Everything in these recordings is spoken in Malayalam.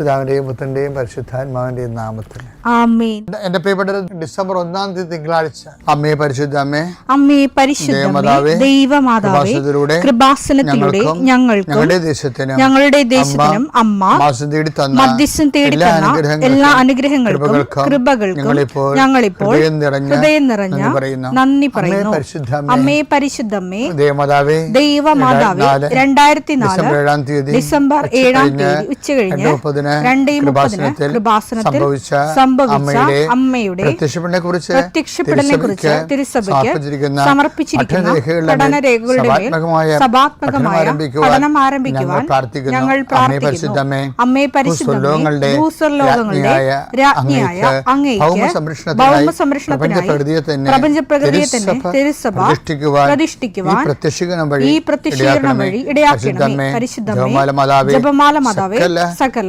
പിതാവിന്റെയും പുത്രന്റെയും പരിശുദ്ധാത്മാവിന്റെയും നാമത്തിൽ. എന്റെ പ്രിയപ്പെട്ട ഡിസംബർ ഒന്നാം തീയതി തിങ്കളാഴ്ച. അമ്മയെ പരിശുദ്ധ അമ്മേ. അമ്മേ പരിശുദ്ധമേ ദൈവമാതാവേ കൃപാസനത്തിലൂടെ ഞങ്ങൾക്ക് ഞങ്ങളുടെ ദേശത്തിനും ഞങ്ങളുടെ ദേശത്തിനും അമ്മ മാസം തേടി തന്ന മധ്യസ്ഥം തേടി തന്ന എല്ലാ അനുഗ്രഹങ്ങൾക്കും കൃപകൾക്കും ഞങ്ങളിപ്പോൾ ഹൃദയം നിറഞ്ഞ നന്ദി പറയുന്നു. അമ്മേ പരിശുദ്ധ അമ്മേ, അമ്മേ പരിശുദ്ധമ്മേ ദേവമാതാവേ ദൈവമാതാവേ രണ്ടായിരത്തി നാല് ഡിസംബർ ഏഴാം തീയതി ഉച്ച ഏഴാം കഴിഞ്ഞ് ഉച്ചകഴിഞ്ഞ് മുപ്പതിന് മുപ്പതിന് കൃപാസനത്തിൽ സംഭവിച്ച അമ്മയുടെ അമ്മയുടെ പ്രത്യക്ഷപ്പെടനെ കുറിച്ച് പ്രത്യക്ഷപ്പെടലിനെ കുറിച്ച് തിരുസഭയ്ക്ക് സമർപ്പിച്ചിരിക്കുന്ന പഠനരേഖകളുടെ സഭാത്മകമായ പഠനം ആരംഭിക്കുവാൻ ഞങ്ങൾ പ്രാർത്ഥിക്കുന്നു. ഞങ്ങൾ അമ്മേ പരിശുദ്ധമേ, അമ്മേ പരിശുദ്ധമേ ഭൂസ്വർലോകങ്ങളുടെ ഭൂസ്വർലോകങ്ങളുടെ രാജ്ഞിയായ അങ്ങേക്ക് ഭൗമ അങ്ങേക്ക് സംരക്ഷണത്തിനായി പ്രപഞ്ചപ്രകൃതിയെ തന്നെ തിരുസഭ പ്രതിഷ്ഠിക്കുവാൻ ഈ പ്രത്യക്ഷീകരണം വഴി ഇടയാക്കണമേ പരിശുദ്ധമേ ജപമാല മാതാവേ സകല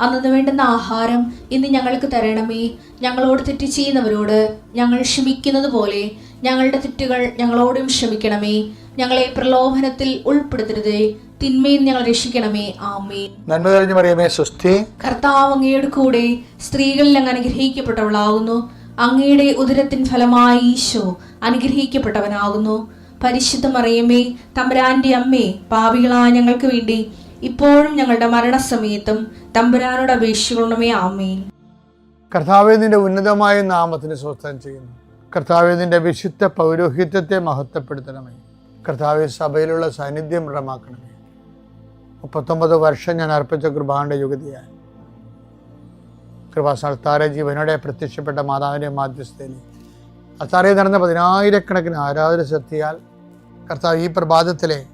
അന്നു വേണ്ടുന്ന ആഹാരം ഇന്ന് ഞങ്ങൾക്ക് തരണമേ. ഞങ്ങളോട് തെറ്റ് ചെയ്യുന്നവരോട് ഞങ്ങൾ ക്ഷമിക്കുന്നത് പോലെ ഞങ്ങളുടെ തെറ്റുകൾ ഞങ്ങളോടും ക്ഷമിക്കണമേ. ഞങ്ങളെ പ്രലോഭനത്തിൽ ഉൾപ്പെടുത്തരുതേ. തിന്മയിൽ ഞങ്ങൾ രക്ഷിക്കണമേ. ആമേൻ. നന്മ തെളിഞ്ഞു പറയുമേ സ്വസ്തി. കർത്താവ് അങ്ങയുടെ കൂടെ സ്ത്രീകളിൽ അങ്ങ് അനുഗ്രഹിക്കപ്പെട്ടവളാകുന്നു അങ്ങയുടെ ഉദരത്തിൻ ഫലമായി ഈശോ അനുഗ്രഹിക്കപ്പെട്ടവനാകുന്നു. പരിശുദ്ധ മറിയമ്മേ തമ്പുരാന്റെ അമ്മേ പാപികളായ ഞങ്ങൾക്ക് വേണ്ടി ഇപ്പോഴും ഞങ്ങളുടെ മരണസമയത്തും തമ്പുരാനോട് അപേക്ഷിക്കണമേ ആമേൻ. കർത്താവെ നിന്റെ ഉന്നതമായ നാമത്തിന് സ്വസ്ഥം ചെയ്യുന്നു. കർത്താവെ നിന്റെ വിശുദ്ധ പൗരോഹിത്യത്തെ മഹത്വപ്പെടുത്തണമേ. കർത്താവെ സഭയിലുള്ള സാന്നിധ്യം ദൃഢമാക്കണമേ. മുപ്പത്തൊമ്പത് വർഷം ഞാൻ അർപ്പിച്ച കൃപാന്റെ യുഗതിയായി കൃപാസ്ഥാന ജീവനോടെ പ്രത്യക്ഷപ്പെട്ട മാതാവിന്റെ മാധ്യസ്ഥയിൽ. അത്താറയിൽ നടന്ന പതിനായിരക്കണക്കിന് ആരാധന ശക്തിയാൽ കർത്താവ് ഈ പ്രഭാതത്തിലെ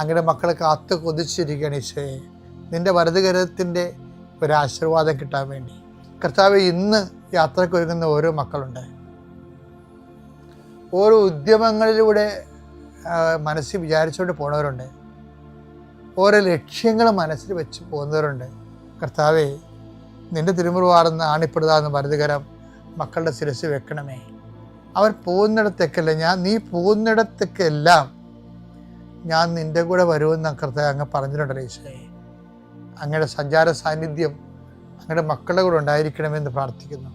അങ്ങയുടെ മക്കളെ കാത്ത് കൊതിച്ചിരിക്കുകയാണ് ഈശോയെ. നിന്റെ വലതുകരത്തിന്റെ ഒരു ആശീർവാദം കിട്ടാൻ വേണ്ടി. കർത്താവ് ഇന്ന് യാത്രയ്ക്ക് ഒരുങ്ങുന്ന ഓരോ മക്കളുണ്ട്. ഓരോ ഉദ്യമങ്ങളിലൂടെ മനസ്സിൽ വിചാരിച്ചുകൊണ്ട് പോണവരുണ്ട്. ഓരോ ലക്ഷ്യങ്ങൾ മനസ്സിൽ വെച്ച് പോകുന്നവരുണ്ട്. കർത്താവെ നിന്റെ തിരുമുറുവാർന്ന് ആണിപ്പെടുതാന്ന് വലതുകരം മക്കളുടെ ശിരസ് വെക്കണമേ. അവർ പോകുന്നിടത്തേക്കല്ല ഞാൻ നീ പോകുന്നിടത്തേക്കെല്ലാം ഞാൻ നിന്റെ കൂടെ വരുമെന്ന് കർത്താവ് അങ്ങ് പറഞ്ഞിട്ടുണ്ടല്ലോ ഈശോയെ അങ്ങയുടെ സഞ്ചാര സാന്നിധ്യം അങ്ങയുടെ മക്കളുടെ കൂടെ ഉണ്ടായിരിക്കണമെന്ന് പ്രാർത്ഥിക്കുന്നു.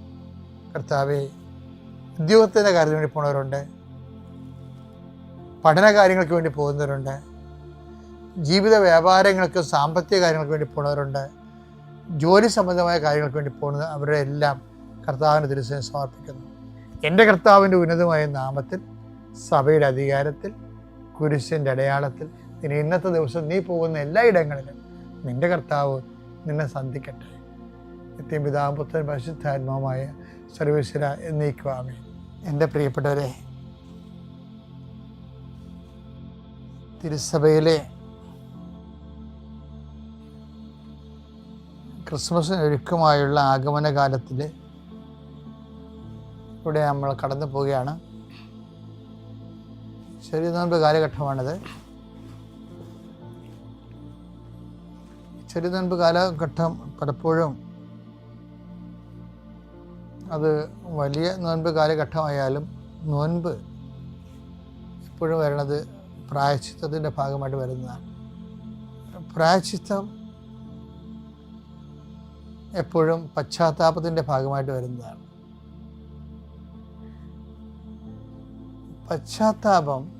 കർത്താവെ ഉദ്യോഗത്തിന്റെ കാര്യത്തിന് വേണ്ടി പോകുന്നവരുണ്ട് പഠന കാര്യങ്ങൾക്ക് വേണ്ടി പോകുന്നവരുണ്ട്. ജീവിത വ്യാപാരങ്ങൾക്ക് സാമ്പത്തിക കാര്യങ്ങൾക്ക് വേണ്ടി പോകുന്നവരുണ്ട് ജോലി സംബന്ധമായ കാര്യങ്ങൾക്ക് വേണ്ടി പോകുന്നത് അവരുടെ എല്ലാം കർത്താവിന്റെ ദിവസം സമർപ്പിക്കുന്നു. എന്റെ കർത്താവിന്റെ ഉന്നതമായ നാമത്തിൽ സഭയുടെ അധികാരത്തിൽ കുരിശിന്റെ അടയാളത്തിൽ നിന്നെ ഇന്നത്തെ ദിവസം നീ പോകുന്ന എല്ലായിടങ്ങളിലും നിന്റെ കർത്താവ് നിന്നെ സന്ധിക്കട്ടെ. നിത്യം പിതാപുത്രൻ പുത്രൻ പരിശുദ്ധാത്മാവുമായ സർവീശ്വര എന്നീക്കുവാമേ. എന്റെ പ്രിയപ്പെട്ടവരെ തിരുസഭയിലെ ക്രിസ്മസിന് ഒരുക്കമായുള്ള ആഗമനകാലത്തിൽ ഇവിടെ നമ്മൾ കടന്നു പോവുകയാണ്. ചെറിയ നോമ്പ് കാലഘട്ടമാണിത്. നോമ്പ് കാലഘട്ടം പലപ്പോഴും അത് വലിയ നോൻപ് കാലഘട്ടമായാലും നോൻപ് എപ്പോഴും വരണത് പ്രായച്ചിത്തത്തിന്റെ ഭാഗമായിട്ട് വരുന്നതാണ്. പ്രായച്ചിത്തം എപ്പോഴും പശ്ചാത്താപത്തിന്റെ ഭാഗമായിട്ട് വരുന്നതാണ്. പശ്ചാത്താപം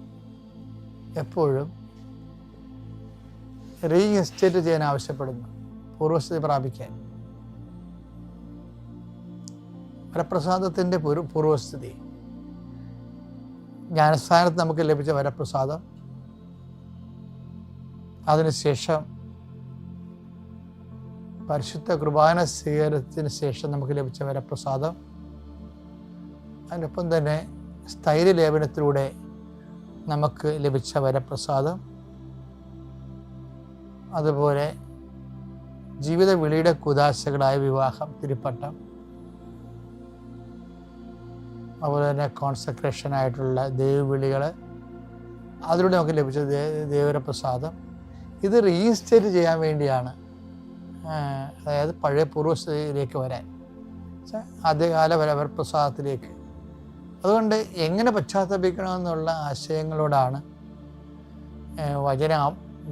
എപ്പോഴും റീഇൻസ്റ്റേറ്റ് ചെയ്യാൻ ആവശ്യപ്പെടുന്നു പൂർവസ്ഥിതി പ്രാപിക്കാൻ. വരപ്രസാദത്തിന്റെ പൂർവ പൂർവസ്ഥിതി ജ്ഞാനസ്ഥാനത്ത് നമുക്ക് ലഭിച്ച വരപ്രസാദം. അതിനുശേഷം പരിശുദ്ധ കുർബാന സ്വീകരണത്തിന് ശേഷം നമുക്ക് ലഭിച്ച വരപ്രസാദം. അതിനൊപ്പം തന്നെ സ്ഥൈര്യ ലേപനത്തിലൂടെ നമുക്ക് ലഭിച്ച വരപ്രസാദം. അതുപോലെ ജീവിത വിളിയുടെ കുദാശകളായ വിവാഹം തിരുപ്പട്ടം അതുപോലെ തന്നെ കോൺസെൻട്രേഷൻ ആയിട്ടുള്ള ദൈവവിളികൾ അതിലൂടെ നമുക്ക് ലഭിച്ച ദേവരപ്രസാദം ഇത് റീഇൻസ്റ്റേറ്റ് ചെയ്യാൻ വേണ്ടിയാണ് അതായത് പഴയ പൂർവസ്ഥയിലേക്ക് വരാൻ. ആദ്യകാല വരപ്രസാദത്തിലേക്ക് അതുകൊണ്ട് എങ്ങനെ പശ്ചാത്തപിക്കണമെന്നുള്ള ആശയങ്ങളോടാണ് വചന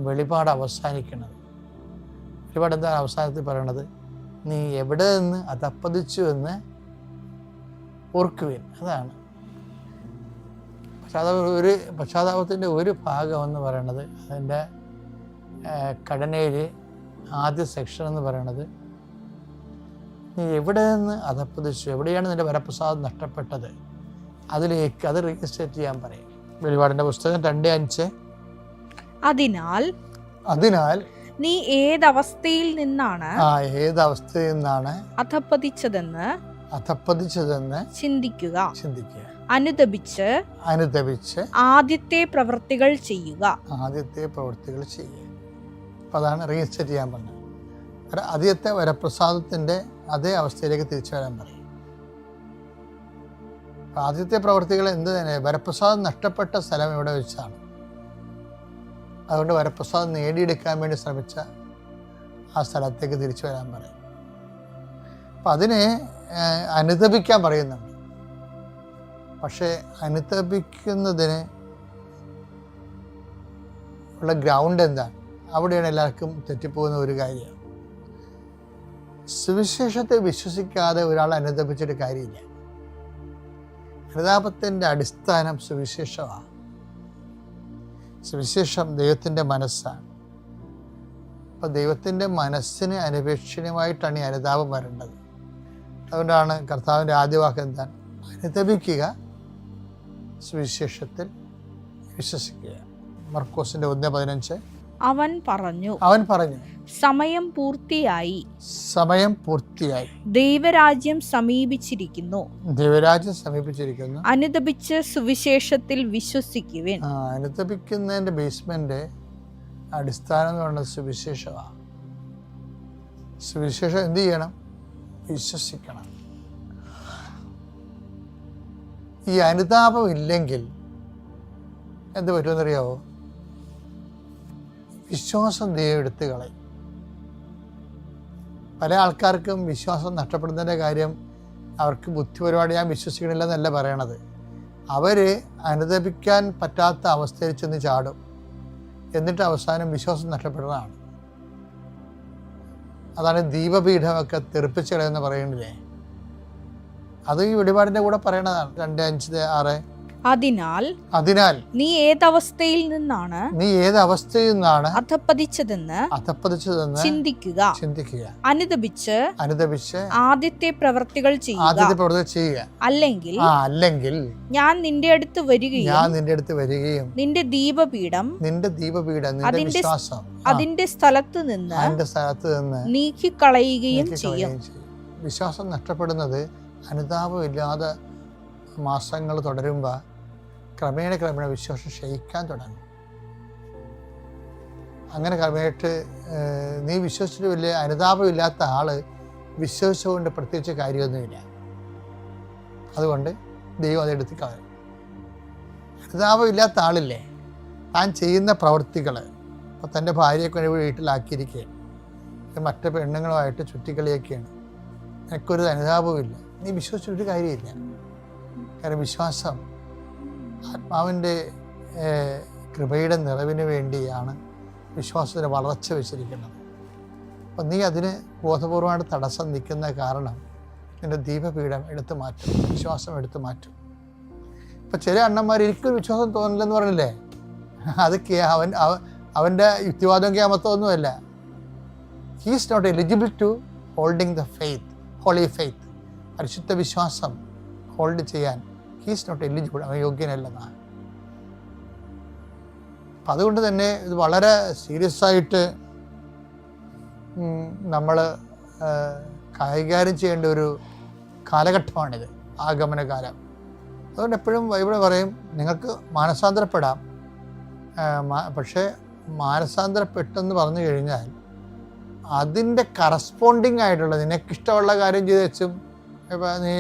വെളിപാട് അവസാനിക്കുന്നത്. വെളിപാട് എന്താണ് അവസാനത്തിൽ പറയണത്? നീ എവിടെ നിന്ന് അതപ്പതിച്ചു എന്ന് ഓർക്കുവിൻ. അതാണ്. പശ്ചാത്താപ ഒരു പശ്ചാത്താപത്തിന്റെ ഒരു ഭാഗം എന്ന് പറയണത് അതിന്റെ ഘടനയിൽ ആദ്യ സെക്ഷൻ എന്ന് പറയണത് നീ എവിടെ നിന്ന് അതപ്പതിച്ചു എവിടെയാണ് നിന്റെ വരപ്രസാദം നഷ്ടപ്പെട്ടത്? അതിലേക്ക് അത് രജിസ്റ്റേറ്റ് ചെയ്യാൻ പറയും. വെളിപാടിന്റെ പുസ്തകം രണ്ട് അഞ്ച്. അതിനാൽ അതിനാൽ നീ ഏതവസ്ഥയിൽ നിന്നാണ് ആ ഏതവസ്ഥയിൽ നിന്നാണ് അധപ്പതിച്ചതെന്ന് അധപ്പതിച്ചതെന്ന് ചിന്തിക്കുക. ചിന്തിക്കുക. അനുദപിച്ച് അനുദപിച്ച് ആദ്യത്തെ പ്രവൃത്തികൾ ചെയ്യുക. ആദ്യത്തെ പ്രവൃത്തികൾ ചെയ്യുക. അപ്പം അതാണ് റീസ്റ്റേറ്റ് ചെയ്യാൻ പറഞ്ഞത്. ആദ്യത്തെ വരപ്രസാദത്തിന്റെ അതേ അവസ്ഥയിലേക്ക് തിരിച്ചു വരാൻ പറയും. ആദ്യത്തെ പ്രവർത്തികൾ എന്ത് തന്നെ? വരപ്രസാദം നഷ്ടപ്പെട്ട സ്ഥലം ഇവിടെ വെച്ചാണ്. അതുകൊണ്ട് വരപ്രസാദം നേടിയെടുക്കാൻ വേണ്ടി ശ്രമിച്ച ആ സ്ഥലത്തേക്ക് തിരിച്ചു വരാൻ പറയും. അപ്പം അതിനെ അനുതപിക്കാൻ പറയുന്നുണ്ട്. പക്ഷേ അനുതപിക്കുന്നതിന് ഉള്ള ഗ്രൗണ്ട് എന്താണ്? അവിടെയാണ് എല്ലാവർക്കും തെറ്റിപ്പോകുന്ന ഒരു കാര്യം. സുവിശേഷത്തെ വിശ്വസിക്കാതെ ഒരാൾ അനുതപിച്ചിട്ട് കാര്യമില്ല. അനുതാപത്തിന്റെ അടിസ്ഥാനം സുവിശേഷമാണ്. സുവിശേഷം ദൈവത്തിന്റെ മനസ്സാണ്. അപ്പോൾ ദൈവത്തിന്റെ മനസ്സിന് അനപേക്ഷണീയമായിട്ടാണ് ഈ അനുതാപം വരേണ്ടത്. അതുകൊണ്ടാണ് കർത്താവിന്റെ ആദ്യ വാക്ക് എന്താണ്? അനുതപിക്കുക സുവിശേഷത്തിൽ വിശ്വസിക്കുക. മർക്കോസിന്റെ ഒന്ന് പതിനഞ്ച്. അവൻ പറഞ്ഞു അവൻ പറഞ്ഞു സമയം പൂർത്തിയായി. സമയം പൂർത്തിയായി. ദൈവരാജ്യം സമീപിച്ചിരിക്കുന്നു. ദൈവരാജ്യം സമീപിച്ചിരിക്കുന്നു. അനുദപിച്ച് സുവിശേഷത്തിൽ വിശ്വസിക്കുവിൻ. അനുദപിക്കുന്നതിന്റെ ബേസ്മെന്റ് അടിസ്ഥാനം എന്ന് പറയുന്നത് സുവിശേഷമാണ്. സുവിശേഷം എന്ത് ചെയ്യണം? വിശ്വസിക്കണം. ഈ അനുതാപം ഇല്ലെങ്കിൽ എന്ത് പറ്റുമെന്നറിയാവോ? വിശ്വാസം ദൈവം എടുത്തു കളയും. പല ആൾക്കാർക്കും വിശ്വാസം നഷ്ടപ്പെടുന്നതിന്റെ കാര്യം അവർക്ക് ബുദ്ധിപരമായിട്ട് ഞാൻ വിശ്വസിക്കണില്ല എന്നല്ല പറയണത്. അവർ അനുദപിക്കാൻ പറ്റാത്ത അവസ്ഥയിൽ ചെന്ന് ചാടും. എന്നിട്ട് അവസാനം വിശ്വാസം നഷ്ടപ്പെടുന്നതാണ്. അതാണ് ദീപപീഠമൊക്കെ തെറിപ്പിച്ച് കളയെന്ന് പറയുന്നില്ലേ? അത് ഈ വെളിപാടിന്റെ കൂടെ പറയണതാണ്. രണ്ട് അഞ്ച് ആറ് അതിനാൽ അതിനാൽ നീ ഏതവസ്ഥയിൽ നിന്നാണ് നീ ഏത് അവസ്ഥയിൽ നിന്നാണ് അധപ്പതിച്ചതെന്ന് അധപ്പതിച്ചതെന്ന് ചിന്തിക്കുക. ചിന്തിക്കുക. അനുദപിച്ച് അനുദപിച്ച് ആദ്യത്തെ പ്രവൃത്തികൾ ചെയ്യുക. ആദ്യത്തെ പ്രവർത്തികൾ ചെയ്യുക. അല്ലെങ്കിൽ അല്ലെങ്കിൽ ഞാൻ നിന്റെ അടുത്ത് വരികയും ഞാൻ നിന്റെ അടുത്ത് വരികയും നിന്റെ ദീപപീഠം നിന്റെ ദീപപീഠം നിന്റെ വിശ്വാസം അതിന്റെ സ്ഥലത്ത് നിന്ന് അതിന്റെ സ്ഥലത്ത് നിന്ന് നീക്കിക്കളയുകയും നീക്കി കളയുകയും ചെയ്യും. വിശ്വാസം നഷ്ടപ്പെടുന്നത് അനുതാപമില്ലാതെ മാസങ്ങൾ തുടരുമ്പോൾ ക്രമേണ ക്രമേണ വിശ്വാസം ക്ഷയിക്കാൻ തുടങ്ങും. അങ്ങനെ ക്രമേട്ട് നീ വിശ്വസിച്ചിട്ട് വലിയ അനുതാപമില്ലാത്ത ആൾ വിശ്വസിച്ചുകൊണ്ട് പ്രത്യേകിച്ച് കാര്യമൊന്നുമില്ല. അതുകൊണ്ട് ദൈവം അതെടുത്ത് കളയും. അനുതാപമില്ലാത്ത ആളില്ലേ? താൻ ചെയ്യുന്ന പ്രവൃത്തികൾ ഇപ്പോൾ തന്റെ ഭാര്യയൊക്കെ ഒരു വീട്ടിലാക്കിയിരിക്കുകയാണ്. മറ്റ് പെണ്ണുങ്ങളുമായിട്ട് ചുറ്റിക്കളിയൊക്കെയാണ്. എനിക്കൊരു അനുതാപവും ഇല്ല നീ വിശ്വസിച്ചൊരു കാര്യമില്ല. കാരണം വിശ്വാസം ആത്മാവിന്റെ കൃപയുടെ നിറവിന് വേണ്ടിയാണ് വിശ്വാസത്തിന് വളർച്ച വെച്ചിരിക്കുന്നത്. അപ്പം നീ അതിന് ബോധപൂർവമായിട്ട് തടസ്സം നിൽക്കുന്ന കാരണം നിന്റെ ദീപപീഠം എടുത്തു മാറ്റും വിശ്വാസം എടുത്തു മാറ്റും. ഇപ്പം ചില അണ്ണന്മാർ എനിക്കൊരു വിശ്വാസം തോന്നില്ലെന്ന് പറഞ്ഞില്ലേ? അത് അവൻ അവ- അവന്റെ യുക്തിവാദം ക്യാമത്തൊന്നുമല്ല he's not eligible to holding the faith holy faith പരിശുദ്ധ വിശ്വാസം ഹോൾഡ് ചെയ്യാൻ ഹീസ് നോട്ട് എലിജിബിൾ അവൻ യോഗ്യനല്ലെന്നാണ്. അപ്പം അതുകൊണ്ട് തന്നെ ഇത് വളരെ സീരിയസ് ആയിട്ട് നമ്മൾ കൈകാര്യം ചെയ്യേണ്ട ഒരു കാലഘട്ടമാണിത് ആഗമനകാലം. അതുകൊണ്ട് എപ്പോഴും ബൈബിൾ പറയും നിങ്ങൾക്ക് മാനസാന്തരപ്പെടാം. പക്ഷേ മാനസാന്തരപ്പെട്ടെന്ന് പറഞ്ഞു കഴിഞ്ഞാൽ അതിന്റെ കറസ്പോണ്ടിങ് ആയിട്ടുള്ള നിനക്കിഷ്ടമുള്ള കാര്യം ചെയ്തു വെച്ചും ഇപ്പം നീ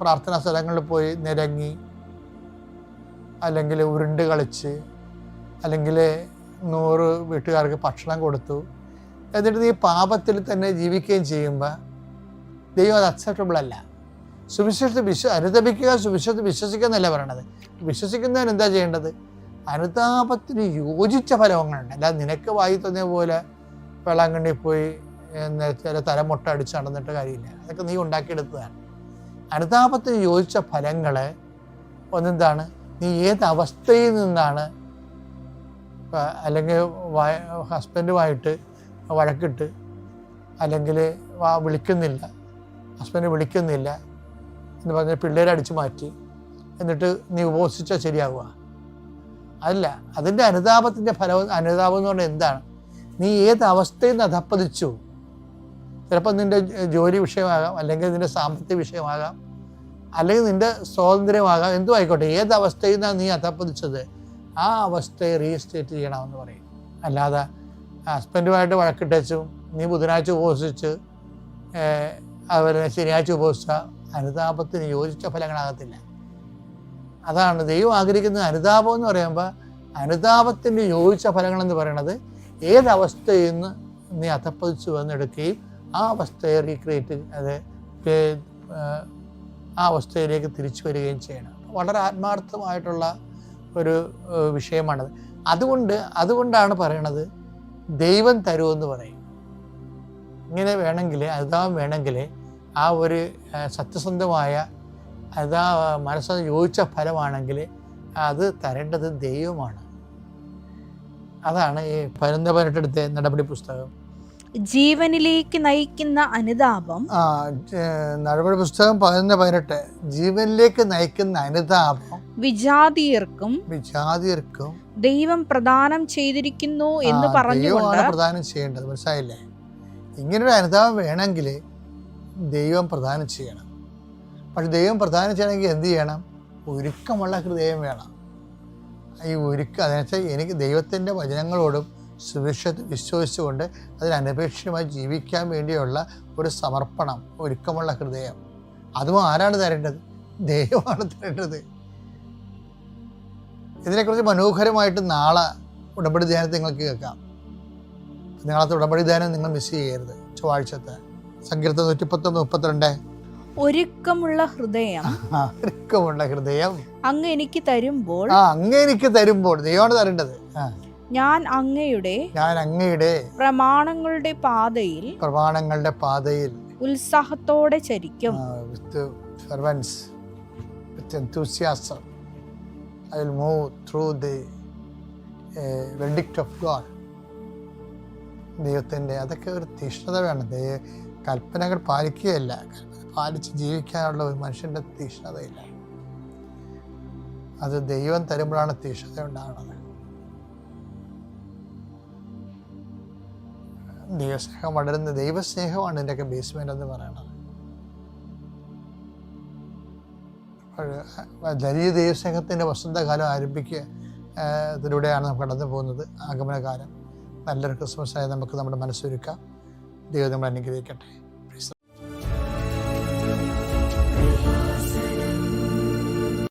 പ്രാർത്ഥനാ സ്ഥലങ്ങളിൽ പോയി നിരങ്ങി അല്ലെങ്കിൽ ഉരുണ്ട് കളിച്ച് അല്ലെങ്കിൽ നൂറ് വീട്ടുകാർക്ക് ഭക്ഷണം കൊടുത്തു എന്നിട്ട് നീ പാപത്തിൽ തന്നെ ജീവിക്കുകയും ചെയ്യുമ്പോൾ ദൈവം അത് അക്സെപ്റ്റബിൾ അല്ല. സുവിശേഷത്തെ വിശ്വ അനുതപിക്കുക സുവിശേഷത്തെ വിശ്വസിക്കുക എന്നല്ല പറയണത്. വിശ്വസിക്കുന്നവൻ എന്താ ചെയ്യേണ്ടത്? അനുതാപത്തിന് യോജിച്ച ഫലങ്ങളുണ്ട് അല്ലാതെ നിനക്ക് വായി തോന്നിയ പോലെ വെള്ളാങ്കണ്ണി പോയി ചില തലമുട്ട അടിച്ച് നടന്നിട്ട് കാര്യമില്ല. അതൊക്കെ നീ ഉണ്ടാക്കിയെടുത്തതാണ്. അനുതാപത്തിന് യോജിച്ച ഫലങ്ങളെ ഒന്നെന്താണ്? നീ ഏത് അവസ്ഥയിൽ നിന്നാണ് അല്ലെങ്കിൽ ഹസ്ബൻഡുമായിട്ട് വഴക്കിട്ട് അല്ലെങ്കിൽ വിളിക്കുന്നില്ല ഹസ്ബൻഡ് വിളിക്കുന്നില്ല എന്ന് പറഞ്ഞ് പിള്ളേരെ അടിച്ചു മാറ്റി എന്നിട്ട് നീ ഉപവസിച്ചാൽ ശരിയാവുക. അല്ല അതിന്റെ അനുതാപത്തിന്റെ ഫലം അനുതാപം എന്ന് പറഞ്ഞാൽ എന്താണ്? നീ ഏത് അവസ്ഥയിൽ നിന്ന് അധപ്പതിച്ചു ചിലപ്പോൾ നിന്റെ ജോലി വിഷയമാകാം അല്ലെങ്കിൽ നിന്റെ സാമ്പത്തിക വിഷയമാകാം അല്ലെങ്കിൽ നിന്റെ സ്വാതന്ത്ര്യമാകാം എന്തും ആയിക്കോട്ടെ ഏത് അവസ്ഥയിൽ നിന്നാണ് നീ അതപ്പതിച്ചത് ആ അവസ്ഥയെ റീസ്റ്റേറ്റ് ചെയ്യണമെന്ന് പറയും. അല്ലാതെ ഹസ്ബൻഡുമായിട്ട് വഴക്കിട്ടച്ചും നീ ബുധനാഴ്ച ഉപസിച്ച് അതുപോലെ ശനിയാഴ്ച ഉപസിച്ച അനുതാപത്തിന് യോജിച്ച ഫലങ്ങളാകത്തില്ല. അതാണ് ദൈവം ആഗ്രഹിക്കുന്ന അനുതാപം എന്ന് പറയുമ്പോൾ അനുതാപത്തിന് യോജിച്ച ഫലങ്ങളെന്ന് പറയണത് ഏതവസ്ഥയിൽ നിന്ന് നീ അധപ്പതിച്ചു വന്നെടുക്കുകയും ആ അവസ്ഥയെ റീക്രിയേറ്റ് അത് ആ അവസ്ഥയിലേക്ക് തിരിച്ചു വരികയും ചെയ്യണം. വളരെ ആത്മാർത്ഥമായിട്ടുള്ള ഒരു വിഷയമാണത്. അതുകൊണ്ട് അതുകൊണ്ടാണ് പറയണത് ദൈവം തരുമെന്ന് പറയും. ഇങ്ങനെ വേണമെങ്കിൽ അതാ വേണമെങ്കിൽ ആ ഒരു സത്യസന്ധമായ അതാ മനസ്സിന് യോജിച്ച ഫലമാണെങ്കിൽ അത് തരേണ്ടത് ദൈവമാണ്. അതാണ് ഈ പതിനൊന്ന് പതിനെട്ടെടുത്ത നടപടി പുസ്തകം. ജീവനിലേക്ക് നയിക്കുന്ന അനുതാപം. ആ നടപടി പുസ്തകം പതിനൊന്ന് പതിനെട്ട്. ജീവനിലേക്ക് നയിക്കുന്ന അനുതാപം. വിജാതീയർക്കും വിജാതിയർക്കും. ദൈവം പ്രദാനം ചെയ്തിരിക്കുന്നു എന്ന് പറഞ്ഞു പറഞ്ഞുകൊണ്ട് പ്രദാനം ചെയ്യേണ്ടത് മനസ്സിലായില്ലേ? ഇങ്ങനൊരു അനുതാപം വേണമെങ്കിൽ ദൈവം പ്രദാനം ചെയ്യണം. പക്ഷെ ദൈവം പ്രദാനം ചെയ്യണമെങ്കിൽ എന്ത് ചെയ്യണം? ഒരുക്കമുള്ള ഹൃദയം വേണം. ഈ ഒരുക്കം അതെന്ന് വെച്ചാൽ എനിക്ക് ദൈവത്തിന്റെ വചനങ്ങളോടും സുവിശേഷത്തെ വിശ്വസിച്ചുകൊണ്ട് അതിനനപേക്ഷിതമായി ജീവിക്കാൻ വേണ്ടിയുള്ള ഒരു സമർപ്പണം ഒരുക്കമുള്ള ഹൃദയം. അതും ആരാണ് തരേണ്ടത്? ദൈവമാണ് തരേണ്ടത്. ഇതിനെക്കുറിച്ച് മനോഹരമായിട്ട് നാളെ ഉടമ്പടി ധ്യാനത്തെ നിങ്ങൾക്ക് കേൾക്കാം. നിങ്ങളത്തെ ഉടമ്പടി ധ്യാനം നിങ്ങൾ മിസ് ചെയ്യരുത്. ചൊവ്വാഴ്ചത്തെ സങ്കീർത്തം നൂറ്റിപ്പത്തൊന്ന് മുപ്പത്തിരണ്ട്. ഒരുക്കമുള്ള ഹൃദയം. ഒരുക്കമുള്ള ഹൃദയം. അങ്ങ് എനിക്ക് തരുമ്പോൾ ആ അങ്ങ് എനിക്ക് തരുമ്പോൾ ദൈവമാണ് തരേണ്ടത്. ആ, ഞാൻ അങ്ങയുടെ ഞാൻ അങ്ങയുടെ പ്രമാണങ്ങളുടെ പാതയിൽ പ്രമാണങ്ങളുടെ പാതയിൽ ഉത്സാഹത്തോടെ ചരിക്കും with fervence with enthusiasm. I will move through the verdict of God. ദൈവത്തിന്റെ അതൊക്കെ ഒരു തീഷ്ണത വേണം ദൈവ കൽപ്പനകൾ പാലിക്കുകയല്ല പാലിച്ച് ജീവിക്കാനുള്ള ഒരു മനുഷ്യന്റെ തീഷ്ണതയില്ല അത് ദൈവം തരുമ്പോഴാണ് തീഷ്ണത ഉണ്ടാകുന്നത് ദൈവസ്നേഹം വളരുന്ന ദൈവസ്നേഹമാണ് ഇതിന്റെയൊക്കെ ബേസ്മെന്റ് എന്ന് പറയുന്നത്. ദലിയ ദൈവസ്നേഹത്തിന്റെ വസന്തകാലം ആരംഭിക്കുക നമുക്ക് നമ്മൾ കടന്നു പോകുന്നത്. ആഗമനകാലം. നല്ലൊരു ക്രിസ്മസ് ആയി നമുക്ക് നമ്മുടെ മനസ്സൊരുക്കാം ദൈവം നമ്മൾ അനുഗ്രഹിക്കട്ടെ.